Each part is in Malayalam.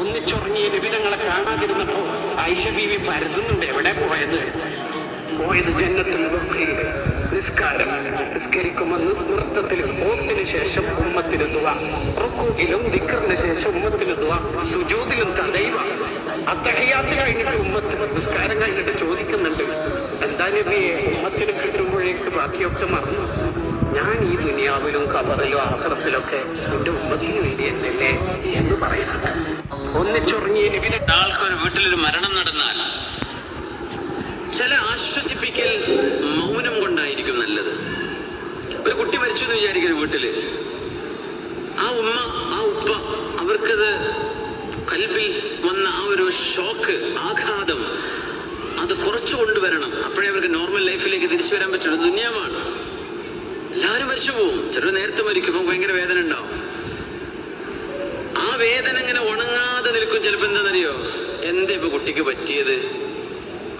ഒന്നിച്ചുറങ്ങിയ നിബിധങ്ങളെ കാണാതിരുന്നപ്പോ ഐഷ ബീവി പരതുന്നുണ്ട്. എവിടെ പോയത്? പോയത് ജന്നത്തിൽ നിസ്കാരം നിസ്കരിക്കുമെന്ന് നൃത്തത്തിലും ഓത്തിന് ശേഷം ഉമ്മത്തിന് റുക്കൂക്കിലും ദിക്കറിന് ശേഷം ഉമ്മത്തിന് ദുവ. സുജൂദിലും തടയുക അത്തഹയാത്ത് കഴിഞ്ഞിട്ട് ഉമ്മത്ത് നിസ്കാരം കഴിഞ്ഞിട്ട് ചോദിക്കുന്നുണ്ട്. എന്താ നബിയെ ഉമ്മത്തിന് കിട്ടുമ്പോഴേക്ക് ബാക്കിയൊക്കെ മറന്നു. ഞാൻ ഈ ദുനിയാവിലും കബറിലും ആഹ്റത്തിലൊക്കെ എന്റെ ഉമ്മത്തിന് വേണ്ടി എന്നല്ലേ എന്ന് പറയുന്നത്. ഒന്നിച്ചൊറങ്ങിയ ആൾക്കൊരു വീട്ടിലൊരു മരണം നടന്നാൽ ചില ആശ്വസിപ്പിക്കൽ മൗനം കൊണ്ടായിരിക്കും നല്ലത്. ഒരു കുട്ടി മരിച്ചു എന്ന് വിചാരിക്കും വീട്ടിൽ. ആ ഉമ്മ ആ ഉപ്പ അവർക്കത് കൽബിൽ വന്ന ആ ഒരു ഷോക്ക് ആഘാതം അത് കുറച്ചു കൊണ്ടുവരണം. അപ്പോഴേ അവർക്ക് നോർമൽ ലൈഫിലേക്ക് തിരിച്ചു വരാൻ പറ്റുള്ളൂ. ദുനിയാവാണ്. എല്ലാവരും മരിച്ചു പോവും. ചിലർ നേരത്തെ മരിക്കുമ്പോൾ ഭയങ്കര വേദന ഉണ്ടാവും. ആ വേദന ഇങ്ങനെ ഉണങ്ങാതെ നിൽക്കും ചിലപ്പോൾ എന്താണെന്നറിയോ? എന്താ ഇപ്പൊ കുട്ടിക്ക് പറ്റിയത്?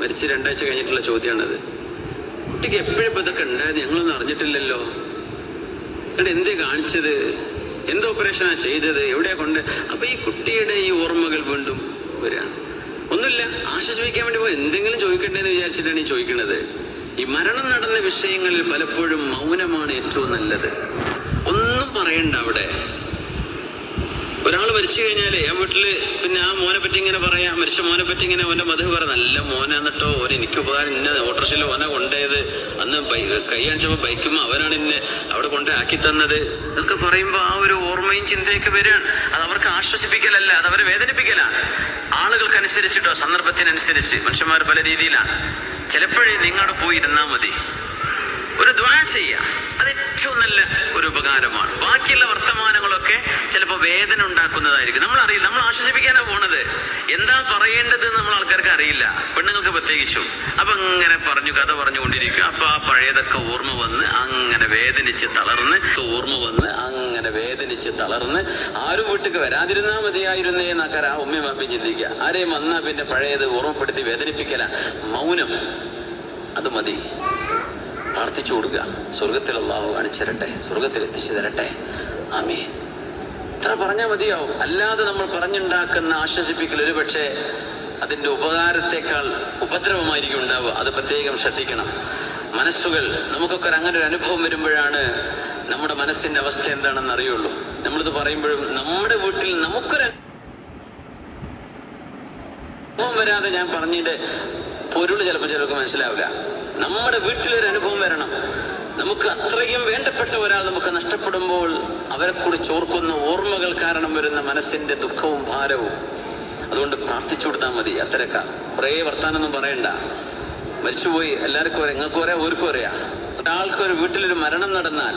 മരിച്ച് രണ്ടാഴ്ച കഴിഞ്ഞിട്ടുള്ള ചോദ്യമാണത്. കുട്ടിക്ക് എപ്പോഴും ഇപ്പൊ ഇതൊക്കെ ഉണ്ടായത് ഞങ്ങളൊന്നും അറിഞ്ഞിട്ടില്ലല്ലോ. എന്നിട്ട് എന്തേ കാണിച്ചത്? എന്ത് ഓപ്പറേഷനാ ചെയ്തത്? എവിടെയാ കൊണ്ട്? അപ്പൊ ഈ കുട്ടിയുടെ ഈ ഓർമ്മകൾ വീണ്ടും വരാ. ഒന്നുമില്ല. ആശ്വസിപ്പിക്കാൻ വേണ്ടി പോയി. എന്തെങ്കിലും ചോദിക്കണ്ടേന്ന് വിചാരിച്ചിട്ടാണ് ഈ ചോദിക്കുന്നത് ഈ മരണം നടന്ന വിഷയങ്ങളിൽ പലപ്പോഴും മൗനമാണ് ഏറ്റവും നല്ലത്. ഒന്നും പറയണ്ട അവിടെ. ഒരാൾ മരിച്ചു കഴിഞ്ഞാലേ ആ വീട്ടിൽ പിന്നെ ആ മോനെ പറ്റി ഇങ്ങനെ പറയാം. മരിച്ച മോനെ പറ്റി ഇങ്ങനെ ഓന്റെ മധു പറ നല്ല മോനാന്നിട്ടോ ഓൻ എനിക്ക് ഉപകാരം ഇന്ന ഓട്ടോറിക്ഷയിൽ ഓനെ കൊണ്ടുപോയത്. അന്ന് കൈ കാണിച്ചപ്പോ ബൈക്കുമ്പോ അവനാണ് എന്നെ അവിടെ കൊണ്ടേ ആക്കി തന്നത്. എന്നൊക്കെ പറയുമ്പോ ആ ഒരു ഓർമ്മയും ചിന്തയൊക്കെ വരികയാണ്. അത് അവർക്ക് ആശ്വസിപ്പിക്കലല്ല അത് അവരെ വേദനിപ്പിക്കലാണ്. ആളുകൾക്കനുസരിച്ചിട്ടോ സന്ദർഭത്തിനനുസരിച്ച്. മനുഷ്യന്മാർ പല രീതിയിലാണ്. ചിലപ്പോഴേ നിങ്ങളുടെ പോയി ഇരുന്നാൽ മതി. ഒരു ദ്വാ ചെയ്യുക അത് ഏറ്റവും നല്ല ഒരു ഉപകാരമാണ്. ബാക്കിയുള്ള വർത്തമാനങ്ങളൊക്കെ ചിലപ്പോൾ വേദന ഉണ്ടാക്കുന്നതായിരിക്കും. നമ്മൾ അറിയില്ല നമ്മൾ ആശ്വസിപ്പിക്കാനാണ് പോണത്. എന്താ പറയേണ്ടത് നമ്മൾ ആൾക്കാർക്ക് അറിയില്ല. പെണ്ണുങ്ങൾക്ക് പ്രത്യേകിച്ചും. അപ്പൊ അങ്ങനെ പറഞ്ഞു കഥ പറഞ്ഞുകൊണ്ടിരിക്കും അപ്പൊ ആ പഴയതൊക്കെ ഓർമ്മ വന്ന് അങ്ങനെ വേദനിച്ച് തളർന്ന് ഓർമ്മ വന്ന് അങ്ങനെ വേദനിച്ച് തളർന്ന് ആരും വീട്ടിക്ക് വരാതിരുന്നാ മതിയായിരുന്നേ എന്നൊക്കെ ആ ഉമ്മയും അപ്പി ചിന്തിക്കുക. ആരെയും വന്നാ പിന്നെ പഴയത് ഓർമ്മപ്പെടുത്തി വേദനിപ്പിക്കല. മൗനം. അത് മതി. പ്രാർത്ഥിച്ചു കൊടുക്കുക. സ്വർഗത്തിൽ അള്ളാഹു കാണിച്ചു തരട്ടെ. സ്വർഗത്തിൽ എത്തിച്ചു തരട്ടെ. ആമീൻ. ഇത്ര പറഞ്ഞാൽ മതിയാവും. അല്ലാതെ നമ്മൾ പറഞ്ഞുണ്ടാക്കുന്ന ആശ്വസിപ്പിക്കൽ ഒരു പക്ഷേ അതിന്റെ ഉപകാരത്തെക്കാൾ ഉപദ്രവമായിരിക്കും ഉണ്ടാവുക. അത് പ്രത്യേകം ശ്രദ്ധിക്കണം. മനസ്സുകൾ നമുക്കൊക്കെ അങ്ങനെ ഒരു അനുഭവം വരുമ്പോഴാണ് നമ്മുടെ മനസ്സിന്റെ അവസ്ഥ എന്താണെന്ന് അറിയുള്ളൂ. നമ്മളിത് പറയുമ്പോഴും നമ്മുടെ വീട്ടിൽ നമുക്കൊരു അനുഭവം വരാതെ ഞാൻ പറഞ്ഞതിന്റെ പൊരുൾ ചിലപ്പോൾ ചിലർക്ക് മനസ്സിലാവില്ല. നമ്മുടെ വീട്ടിലൊരു അനുഭവം വരണം. നമുക്ക് അത്രയും വേണ്ടപ്പെട്ട ഒരാൾ നമുക്ക് നഷ്ടപ്പെടുമ്പോൾ അവരെ കുറിച്ച് ഓർക്കുന്ന ഓർമ്മകൾ കാരണം വരുന്ന മനസ്സിന്റെ ദുഃഖവും ഭാരവും. അതുകൊണ്ട് പ്രാർത്ഥിച്ചു കൊടുത്താൽ മതി അത്തരക്ക കുറേ വർത്താനൊന്നും പറയണ്ട. മരിച്ചുപോയി എല്ലാവർക്കും ഒരേ എങ്ങൾക്കും ഒരേ ഓർക്കും ഒരേയാ ഒരാൾക്ക് ഒരു വീട്ടിലൊരു മരണം നടന്നാൽ